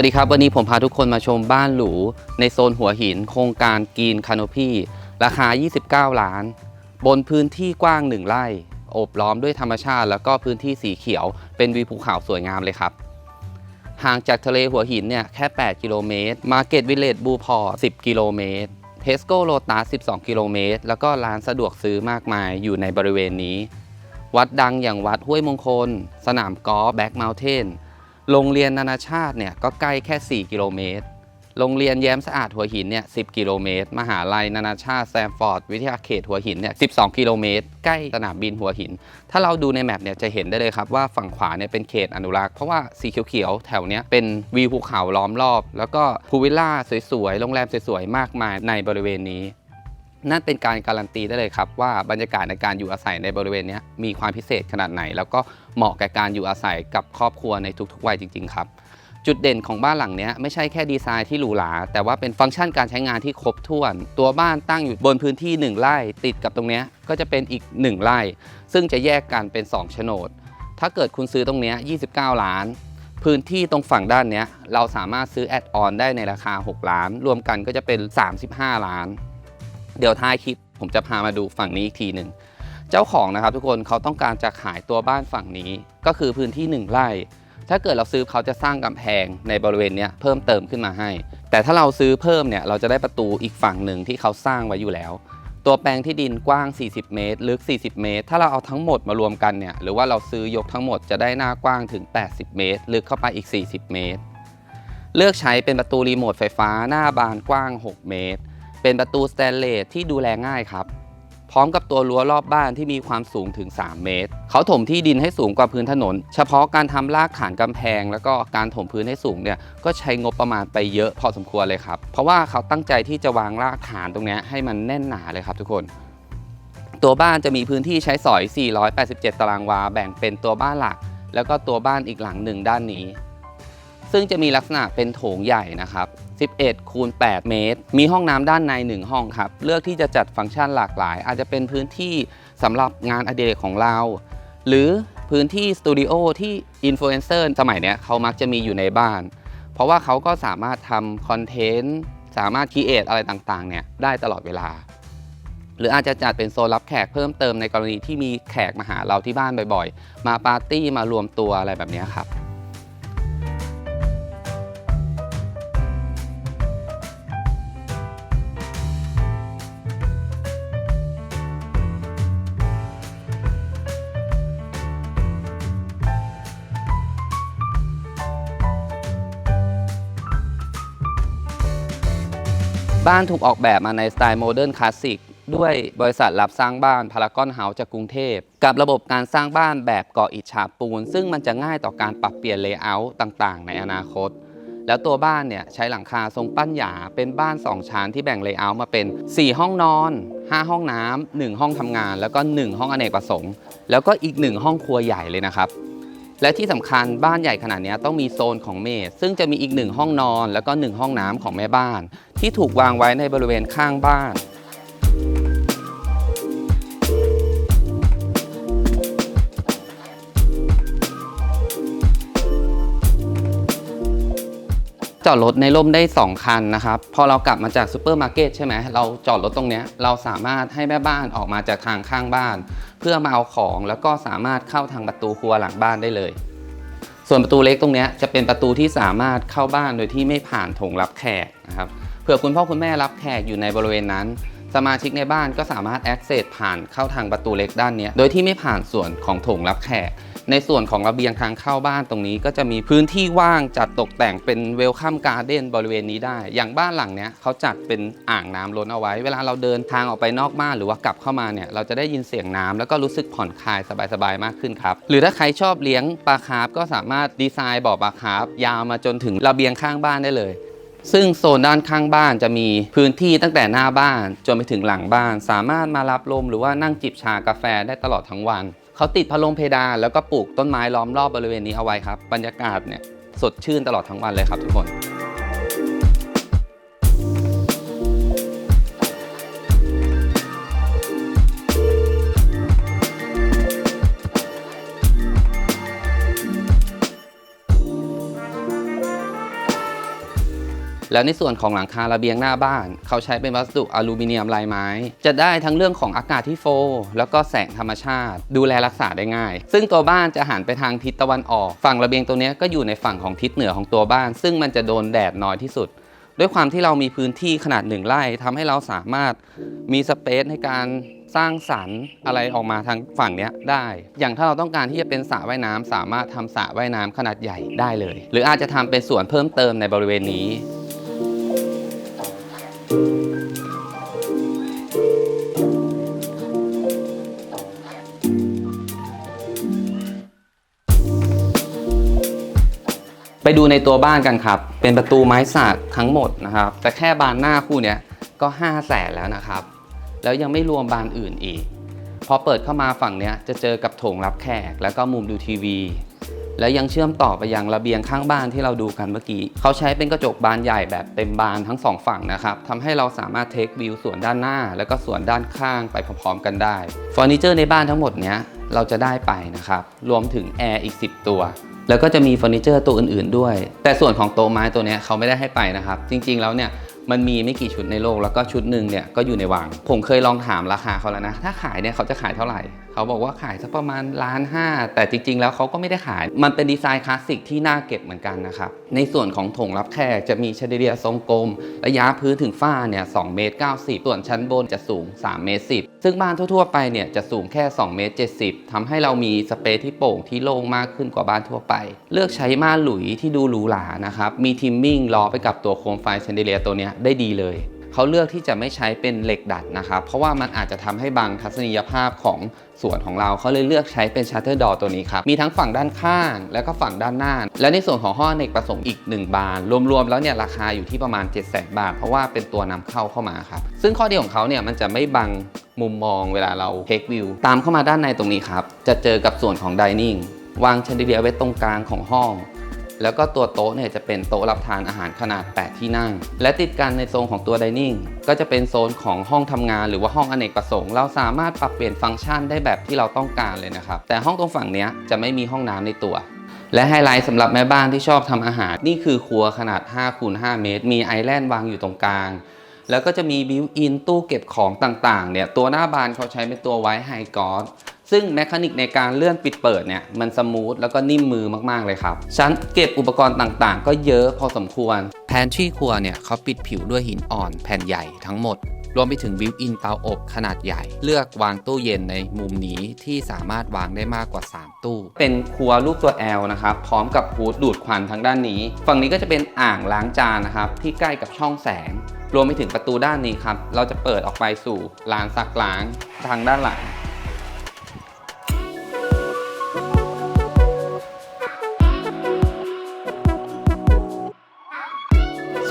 สวัสดีครับ วันนี้ผมพาทุกคนมาชมบ้านหรู ในโซนหัวหิน โครงการกีนคาน o พีราคา 29 ล้าน บนพื้นที่กว้าง 1 ไร่โอบล้อมด้วยธรรมชาติ แล้วก็พื้นที่สีเขียว เป็นวิวภูเขาสวยงามเลยครับ ห่างจากทะเลหัวหินเนี่ยแค่ 8 กิโลเมตรมาร์เก็ตวิลเลจบูพอร์10 กิโลเมตรเทสโก้โลตัส12 กิโลเมตร แล้วก็ร้านสะดวกซื้อมากมายอยู่ในบริเวณนี้ วัดดังอย่างวัดห้วยมงคล สนามกอล์ฟแบ็กเมลเทน โรงเรียนนานาชาติเนี่ยก็ใกล้แค่ 4 กิโลเมตร โรงเรียนแย้มสะอาดหัวหินเนี่ย10กิโลเมตร มหาลัยนานาชาติแซมฟอร์ดวิทยาเขตหัวหินเนี่ย12กิโลเมตร ใกล้สนามบินหัวหิน ถ้าเราดูในแมปเนี่ยจะเห็นได้เลยครับว่าฝั่งขวาเนี่ยเป็นเขตอนุรักษ์ เพราะว่าสีเขียวๆแถวเนี้ยเป็นวิวภูเขาล้อมรอบ แล้วก็พูลวิลล่าสวยๆ โรงแรมสวยๆ มากมายในบริเวณนี้ นั่นเป็นการการันตีได้เลยครับ ว่าบรรยากาศในการอยู่อาศัยในบริเวณนี้มีความพิเศษขนาดไหน แล้วก็เหมาะกับการอยู่อาศัยกับครอบครัวในทุกๆวัยจริง ๆ ครับ จุดเด่นของบ้านหลังนี้ไม่ใช่แค่ดีไซน์ที่หรูหราแต่ว่าเป็นฟังก์ชันการใช้งานที่ครบถ้วน ตัวบ้านตั้งอยู่บนพื้นที่ 1ไร่ติดกับตรงนี้ก็จะเป็นอีก 1ไร่ซึ่งจะแยกกันเป็น2โฉนด ถ้าเกิดคุณซื้อตรงนี้ย29 ล้านพื้นที่ตรงฝั่งด้านนี้เราสามารถซื้อแอดออนได้ในราคา 6 ล้าน รวมกันก็จะเป็น 35 ล้าน เดี๋ยวท้ายคลิปผมจะพามาดูฝั่งนี้อีกทีหนึ่งเจ้าของนะครับทุกคนเขาต้องการจะขายตัวบ้านฝั่งนี้ก็คือพื้นที่ 1 ไร่ ถ้าเกิดเราซื้อเขาจะสร้างกำแพงในบริเวณนี้เพิ่มเติมขึ้นมาให้ แต่ถ้าเราซื้อเพิ่มเนี่ยเราจะได้ประตูอีกฝั่งหนึ่งที่เขาสร้างไว้อยู่แล้ว ตัวแปลงที่ดินกว้าง 40 เมตร ลึก 40 เมตร ถ้าเราเอาทั้งหมดมารวมกันเนี่ยหรือว่าเราซื้อยกทั้งหมดจะได้หน้ากว้างถึง 80 เมตร ลึกเข้าไปอีก 40 เมตร เลือกใช้เป็นประตูรีโมทไฟฟ้าหน้าบานกว้าง 6 เมตร เป็นประตูสแตนเลสที่ดูแลง่ายครับ พร้อมกับตัวรั้วรอบบ้านที่มีความสูงถึง 3 เมตร เขาถมที่ดินให้สูงกว่าพื้นถนน เฉพาะการทำรากฐานกำแพง แล้วก็การถมพื้นให้สูงเนี่ยก็ใช้งบประมาณไปเยอะพอสมควรเลยครับ เพราะว่าเขาตั้งใจที่จะวางรากฐานตรงนี้ให้มันแน่นหนาเลยครับทุกคนตัวบ้านจะมีพื้นที่ใช้สอย 487 ตารางวา แบ่งเป็นตัวบ้านหลัก แล้วก็ตัวบ้านอีกหลังหนึ่งด้านนี้ ซึ่งจะมีลักษณะเป็นโถงใหญ่นะครับ 11 คูณ 8 เมตร มีห้องน้ำด้านใน 1 ห้องครับ เลือกที่จะจัดฟังก์ชันหลากหลาย อาจจะเป็นพื้นที่สำหรับงานอดิเรกของเรา หรือพื้นที่สตูดิโอที่อินฟลูเอนเซอร์สมัยนี้เขามักจะมีอยู่ในบ้าน เพราะว่าเขาก็สามารถทำคอนเทนต์ สามารถคีเอทอะไรต่างๆเนี่ยได้ตลอดเวลา หรืออาจจะจัดเป็นโซนรับแขกเพิ่มเติมในกรณีที่มีแขกมาหาเราที่บ้านบ่อยๆ มาปาร์ตี้มารวมตัวอะไรแบบนี้ครับ บ้านถูกออกแบบมาในสไตล์โมเดิร์นคลาสสิกด้วยบริษัทรับสร้างบ้านพารากอนเฮาส์จากกรุงเทพ กับระบบการสร้างบ้านแบบก่ออิฐฉาบปูน ซึ่งมันจะง่ายต่อการปรับเปลี่ยนเลเยอร์ต่างๆ ในอนาคต แล้วตัวบ้านเนี่ยใช้หลังคาทรงปั้นหยา เป็นบ้าน 2 ชั้นที่แบ่งเลเยอร์มาเป็น 4 ห้องนอน 5 ห้องน้ำ1ห้องทำงาน แล้วก็ 1 ห้องอเนกประสงค์ แล้วก็อีก 1 ห้องครัวใหญ่เลยนะครับ และที่สำคัญบ้านใหญ่ขนาดนี้ต้องมีโซนของเมดซึ่งจะมีอีกหนึ่งห้องนอน แล้วก็หนึ่งห้องน้ำของแม่บ้าน ที่ถูกวางไว้ในบริเวณข้างบ้าน จอดรถในร่มได้ 2 คันนะครับ พอเรากลับมาจากซูเปอร์มาร์เก็ตใช่ไหมเราจอดรถตรงนี้เราสามารถให้แม่บ้านออกมาจากทางข้างบ้าน เพื่อมาเอาของแล้วก็สามารถเข้าทางประตูครัวหลังบ้านได้เลย ส่วนประตูเล็กตรงนี้จะเป็นประตูที่สามารถเข้าบ้านโดยที่ไม่ผ่านถงรับแขกนะครับเผื่อคุณพ่อคุณแม่รับแขกอยู่ในบริเวณนั้น สมาชิกในบ้านก็สามารถ access ผ่านเข้าทางประตูเล็กด้านนี้โดยที่ไม่ผ่านส่วนของถงรับแขก ในส่วนของระเบียงทางเข้าบ้านตรงนี้ ก็จะมีพื้นที่ว่างจัดตกแต่งเป็นเวลคัมการ์เด้นบริเวณนี้ได้ อย่างบ้านหลังเนี้ยเขาจัดเป็นอ่างน้ำล้นเอาไว้ เวลาเราเดินทางออกไปนอกบ้านหรือว่ากลับเข้ามาเนี่ยเราจะได้ยินเสียงน้ำแล้วก็รู้สึกผ่อนคลายสบายๆมากขึ้นครับ หรือถ้าใครชอบเลี้ยงปลาคาร์ฟก็สามารถดีไซน์บ่อปลาคาร์ฟยาวมาจนถึงระเบียงข้างบ้านได้เลยซึ่งโซนด้านข้างบ้านจะมีพื้นที่ตั้งแต่หน้าบ้าน จนไปถึงหลังบ้าน สามารถมารับลมหรือว่านั่งจิบชากาแฟได้ตลอดทั้งวัน เขาติดพัดลมเพดานแล้วก็ปลูกต้นไม้ล้อมรอบบริเวณนี้เอาไว้ครับ บรรยากาศเนี่ยสดชื่นตลอดทั้งวันเลยครับทุกคน แล้วในส่วนของหลังคาระเบียงหน้าบ้าน เขาใช้เป็นวัสดุอลูมิเนียมลายไม้ จะได้ทั้งเรื่องของอากาศที่โฟลแล้วก็แสงธรรมชาติ ดูแลรักษาได้ง่าย ซึ่งตัวบ้านจะหันไปทางทิศตะวันออก ฝั่งระเบียงตัวนี้ก็อยู่ในฝั่งของทิศเหนือของตัวบ้าน ซึ่งมันจะโดนแดดน้อยที่สุดด้วยความที่เรามีพื้นที่ขนาดหนึ่งไร่ทำให้เราสามารถมีสเปซในการสร้างสรรค์อะไรออกมาทางฝั่งนี้ได้ อย่างถ้าเราต้องการที่จะเป็นสระว่ายน้ำสามารถทำสระว่ายน้ำขนาดใหญ่ได้เลย หรืออาจจะทำเป็นสวนเพิ่มเติมในบริเวณนี้ ไปดูในตัวบ้านกันครับ เป็นประตูไม้สักทั้งหมดนะครับ แต่แค่บานหน้าคู่เนี้ยก็5 0 0แสนแล้วนะครับ แล้วยังไม่รวมบานอื่นอีก พอเปิดเข้ามาฝั่งเนี้ยจะเจอกับโถงรับแขก แล้วก็มุมดูทีวี แล้วยังเชื่อมต่อไปยังระเบียงข้างบ้านที่เราดูกันเมื่อกี้ เขาใช้เป็นกระจกบานใหญ่แบบเต็มบานทั้งสองฝั่งนะครับทำให้เราสามารถเทควิวส่วนด้านหน้า แล้วก็ส่วนด้านข้างไปพร้อมๆกันได้เฟอร์นิเจอร์ในบ้านทั้งหมดเนี้ยเราจะได้ไปนะครับรวมถึงแอร์อีก 10 ตัวแล้วก็จะมีเฟอร์นิเจอร์ตัวอื่นๆด้วย แต่ส่วนของโต๊ะไม้ตัวนี้เขาไม่ได้ให้ไปนะครับ จริงๆ แล้วเนี่ย มันมีไม่กี่ชุดในโลกแล้วก็ชุดหนึ่งเนี่ยก็อยู่ในวัง ผมเคยลองถามราคาเขาแล้วนะ ถ้าขายเนี่ยเขาจะขายเท่าไหร่ เขาบอกว่าขายสักประมาณล้านห้าแต่จริง ๆ แล้วเขาก็ไม่ได้ขาย มันเป็นดีไซน์คลาสสิกที่น่าเก็บเหมือนกันนะครับในส่วนของถงรับแขกจะมีชเดเรียร์ทรงกลม ระยะพื้นถึงฝ้าเนี่ยสเมตร 90 ส่วนชั้นบนจะสูง3เมตร10ซึ่งบ้านทั่ว ๆ ไปเนี่ยจะสูงแค่2เมตร70ทำให้เรามีสเปซที่โปร่งที่โล่งมากขึ้นกว่าบ้านทั่วไป เลือกใช้ม่านหลุยที่ดูหรูหรานะครับ มีทิมมิ่งล้อไปกับตัวโคมไฟเชนเดเลียตัวนี้ได้ดีเลย เขาเลือกที่จะไม่ใช้เป็นเหล็กดัดนะครับ เพราะว่ามันอาจจะทำให้บังทัศนียภาพของส่วนของเราเขาเลยเลือกใช้เป็นชัตเตอร์ดอตัวนี้ครับ มีทั้งฝั่งด้านข้าง แล้วก็ฝั่งด้านหน้า และในส่วนของห้องเนกประสงค์อีก 1 บาน รวมๆแล้วเนี่ยราคาอยู่ที่ประมาณ 7 0 0 0 0บาท เพราะว่าเป็นตัวนำเข้าเข้ามาครับ ซึ่งข้อดีของเขาเนี่ยมันจะไม่บังมุมมองเวลาเราเทควิวตามเข้ามาด้านในตรงนี้ครับจะเจอกับส่วนของดิเนิ่งวางแชนเดเลียไว้ตรงกลางของห้อง แล้วก็ตัวโต๊ะเนี่ยจะเป็นโต๊ะรับทานอาหารขนาด 8 ที่นั่ง และติดกันในโซนของตัวดิเนิ่งก็จะเป็นโซนของห้องทำงานหรือว่าห้องอเนกประสงค์ เราสามารถปรับเปลี่ยนฟังก์ชันได้แบบที่เราต้องการเลยนะครับ แต่ห้องตรงฝั่งนี้จะไม่มีห้องน้ำในตัวและไฮไลท์สำหรับแม่บ้านที่ชอบทำอาหาร นี่คือครัวขนาด5คูณ5เมตร มีไอแลนด์วางอยู่ตรงกลาง แล้วก็จะมีบิวอินตู้เก็บของต่างๆเนี่ยตัวหน้าบานเขาใช้เป็นตัวไว้ไฮกอส ซึ่งแมคานิกในการเลื่อนปิดเปิดเนี่ยมันสมูทแล้วก็นิ่มมือมากๆเลยครับ ชั้นเก็บอุปกรณ์ต่างๆ ก็เยอะพอสมควร แพนทรีครัวเนี่ยเขาปิดผิวด้วยหินอ่อนแผ่นใหญ่ทั้งหมด รวมไปถึงบิวอินเตาอบขนาดใหญ่ เลือกวางตู้เย็นในมุมนี้ที่สามารถวางได้มากกว่า 3 ตู้ เป็นครัวรูปตัว L นะครับ พร้อมกับฮูดดูดควันทางด้านนี้ ฝั่งนี้ก็จะเป็นอ่างล้างจานนะครับที่ใกล้กับช่องแสง รวมไปถึงประตูด้านนี้ครับเราจะเปิดออกไปสู่ลานซักล้างทางด้านหลัง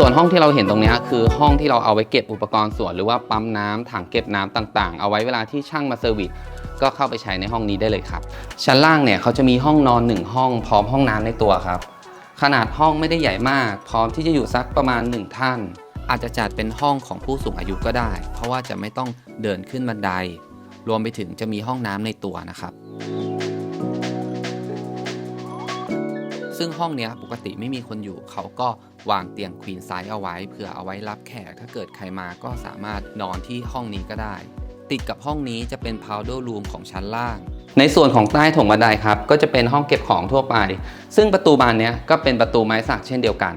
ส่วนห้องที่เราเห็นตรงนี้คือห้องที่เราเอาไว้เก็บอุปกรณ์ส่วน หรือว่าปั๊มน้ำถังเก็บน้ำต่างๆ เอาไว้เวลาที่ช่างมาเซอร์วิสก็เข้าไปใช้ในห้องนี้ได้เลยครับ ชั้นล่างเนี่ยเขาจะมีห้องนอนหนึ่งห้องพร้อมห้องน้ำในตัวครับ ขนาดห้องไม่ได้ใหญ่มาก พร้อมที่จะอยู่สักประมาณ 1 ท่าน อาจจะจัดเป็นห้องของผู้สูงอายุก็ได้ เพราะว่าจะไม่ต้องเดินขึ้นบันได รวมไปถึงจะมีห้องน้ำในตัวนะครับ ซึ่งห้องเนี้ยปกติไม่มีคนอยู่เขาก็วางเตียงควีนไซส์เอาไว้เผื่อเอาไว้รับแขก ถ้าเกิดใครมาก็สามารถนอนที่ห้องนี้ก็ได้ ติดกับห้องนี้จะเป็น powder room ของชั้นล่าง ในส่วนของใต้ถงบันไดครับ ก็จะเป็นห้องเก็บของทั่วไป ซึ่งประตูบานนี้ก็เป็นประตูไม้สักเช่นเดียวกัน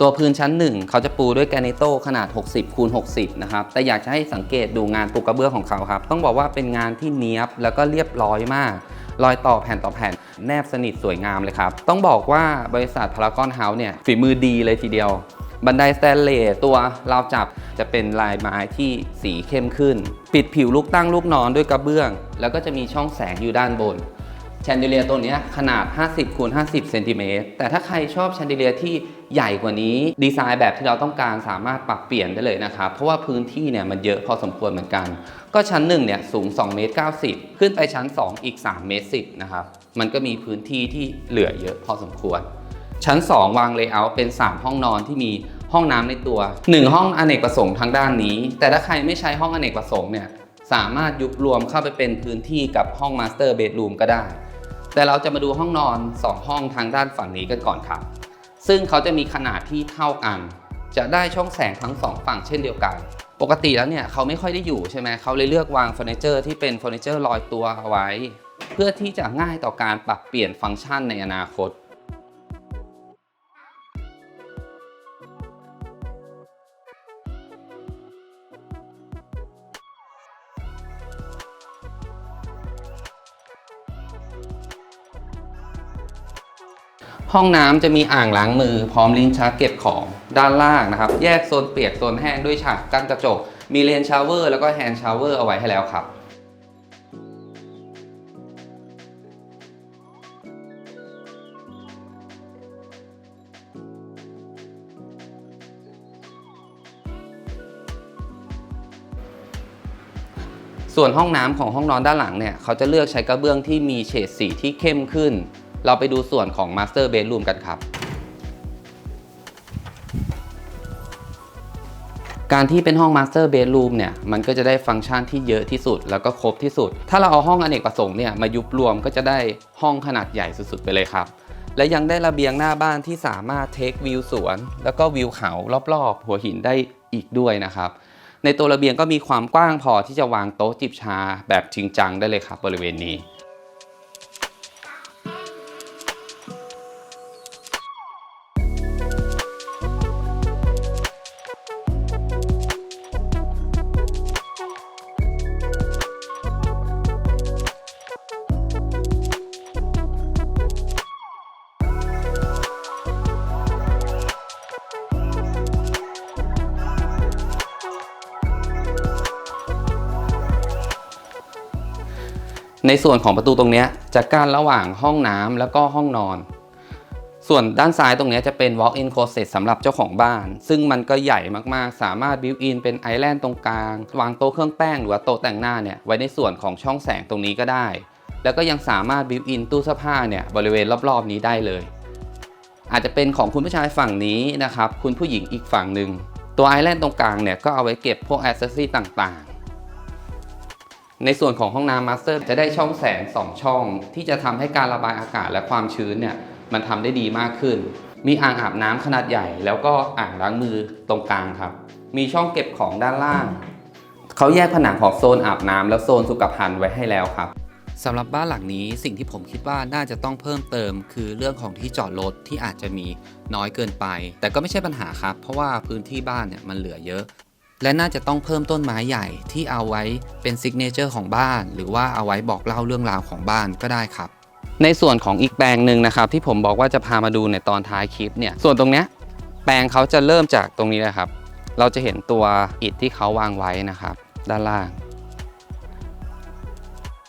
ตัวพื้นชั้นหนึ่งเขาจะปูด้วยแกรนิโตขนาด 60คูณ60 นะครับ แต่อยากจะให้สังเกตดูงานปูกระเบื้องของเขาครับ ต้องบอกว่าเป็นงานที่เนี้ยบแล้วก็เรียบร้อยมาก รอยต่อแผ่นต่อแผ่น แนบสนิทสวยงามเลยครับ ต้องบอกว่าบริษัทพารากอนเฮาส์เนี่ยฝีมือดีเลยทีเดียว บันไดสแตนเลสตัวราวจับจะเป็นลายไม้ที่สีเข้มขึ้น ปิดผิวลูกตั้งลูกนอนด้วยกระเบื้อง แล้วก็จะมีช่องแสงอยู่ด้านบน แชนเดเลียตัวนี้ขนาด 50คูณ50 เซนติเมตร แต่ถ้าใครชอบแชนเดเลียที่ใหญ่กว่านี้ ดีไซน์แบบที่เราต้องการสามารถปรับเปลี่ยนได้เลยนะครับ เพราะว่าพื้นที่เนี่ยมันเยอะพอสมควรเหมือนกัน ก็ชั้น1เนี่ยสูง2เมตร90 ขึ้นไปชั้น 2 อีก3เมตร10นะครับ มันก็มีพื้นที่ที่เหลือเยอะพอสมควร ชั้น 2 วางเลเยอร์เป็น 3 ห้องนอนที่มีห้องน้ำในตัว 1 ห้องอเนกประสงค์ทางด้านนี้ แต่ถ้าใครไม่ใช้ห้องอเนกประสงค์เนี่ยสามารถยุบรวมเข้าไปเป็นพื้นที่กับห้องมาสเตอร์เบดรูมก็ได้ แต่เราจะมาดูห้องนอน 2 ห้องทางด้านฝั่งนี้กันก่อนครับ ซึ่งเขาจะมีขนาดที่เท่ากัน จะได้ช่องแสงทั้งสองฝั่งเช่นเดียวกัน ปกติแล้วเนี่ยเขาไม่ค่อยได้อยู่ใช่ไหมเขาเลยเลือกวางเฟอร์นิเจอร์ที่เป็นเฟอร์นิเจอร์ลอยตัวเอาไว้ เพื่อที่จะง่ายต่อการปรับเปลี่ยนฟังก์ชันในอนาคต ห้องน้ำจะมีอ่างล้างมือ พร้อมลิ้นชักเก็บของด้านล่างนะครับ แยกโซนเปียกโซนแห้งด้วยฉากกั้นกระจก มีเลนชาวเวอร์แล้วก็แฮนด์ชาวเวอร์เอาไว้ให้แล้วครับส่วนห้องน้ำของห้องนอนด้านหลังเนี่ยเขาจะเลือกใช้กระเบื้องที่มีเฉดสีที่เข้มขึ้น เราไปดูส่วนของ Master Bedroom กันครับ การที่เป็นห้อง Master Bedroom เนี่ย มันก็จะได้ฟังก์ชันที่เยอะที่สุด แล้วก็ครบที่สุด ถ้าเราเอาห้องอเนกประสงค์เนี่ยมายุบรวมก็จะได้ห้องขนาดใหญ่สุดๆไปเลยครับและยังได้ระเบียงหน้าบ้านที่สามารถเทควิวสวน แล้วก็วิวเขารอบๆ หัวหินได้อีกด้วยนะครับ ในตัวระเบียงก็มีความกว้างพอที่จะวางโต๊ะจิบชาแบบจริงจังได้เลยครับบริเวณนี้ ในส่วนของประตูตรงนี้จะกั้นระหว่างห้องน้ำแล้วก็ห้องนอน ส่วนด้านซ้ายตรงนี้จะเป็น walk-in closet สำหรับเจ้าของบ้าน ซึ่งมันก็ใหญ่มากๆ สามารถ built in เป็นไอแลนด์ตรงกลาง วางโต๊ะเครื่องแป้งหรือว่าโต๊ะแต่งหน้าเนี่ยไว้ในส่วนของช่องแสงตรงนี้ก็ได้ แล้วก็ยังสามารถ built in ตู้เสื้อผ้าเนี่ยบริเวณรอบๆนี้ได้เลย อาจจะเป็นของคุณผู้ชายฝั่งนี้นะครับ คุณผู้หญิงอีกฝั่งหนึ่งตัวไอแลนด์ตรงกลางเนี่ยก็เอาไว้เก็บพวกอ c เซสซอรี่ต่างๆ ในส่วนของห้องน้ำมาสเตอร์จะได้ช่องแสง 2 ช่อง ที่จะทำให้การระบายอากาศและความชื้นเนี่ยมันทำได้ดีมากขึ้น มีอ่างอาบน้ำขนาดใหญ่ แล้วก็อ่างล้างมือตรงกลางครับ มีช่องเก็บของด้านล่าง เขาแยกผนังของโซนอาบน้ำและโซนสุขภัณฑ์ไว้ให้แล้วครับสำหรับบ้านหลังนี้สิ่งที่ผมคิดว่าน่าจะต้องเพิ่มเติม คือเรื่องของที่จอดรถที่อาจจะมีน้อยเกินไป แต่ก็ไม่ใช่ปัญหาครับ เพราะว่าพื้นที่บ้านเนี่ยมันเหลือเยอะ และน่าจะต้องเพิ่มต้นไม้ใหญ่ที่เอาไว้เป็นซิกเนเจอร์ของบ้าน หรือว่าเอาไว้บอกเล่าเรื่องราวของบ้านก็ได้ครับ ในส่วนของอีกแปลงหนึ่งนะครับ ที่ผมบอกว่าจะพามาดูในตอนท้ายคลิปเนี่ยส่วนตรงเนี้ยแปลงเขาจะเริ่มจากตรงนี้นะครับ เราจะเห็นตัวอิฐที่เขาวางไว้นะครับ ด้านล่าง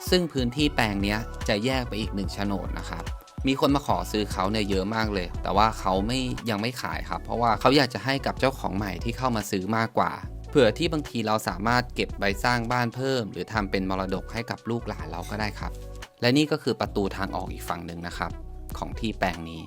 ซึ่งพื้นที่แปลงเนี้ยจะแยกไปอีกหนึ่งโฉนดนะครับมีคนมาขอซื้อเขาเนี่ยเยอะมากเลย แต่ว่าเขาไม่ยังไม่ขายครับ เพราะว่าเขาอยากจะให้กับเจ้าของใหม่ที่เข้ามาซื้อมากกว่าเผื่อที่บางทีเราสามารถเก็บใบสร้างบ้านเพิ่ม หรือทำเป็นมรดกให้กับลูกหลานเราก็ได้ครับ และนี่ก็คือประตูทางออกอีกฝั่งหนึ่งนะครับ ของที่แปลงนี้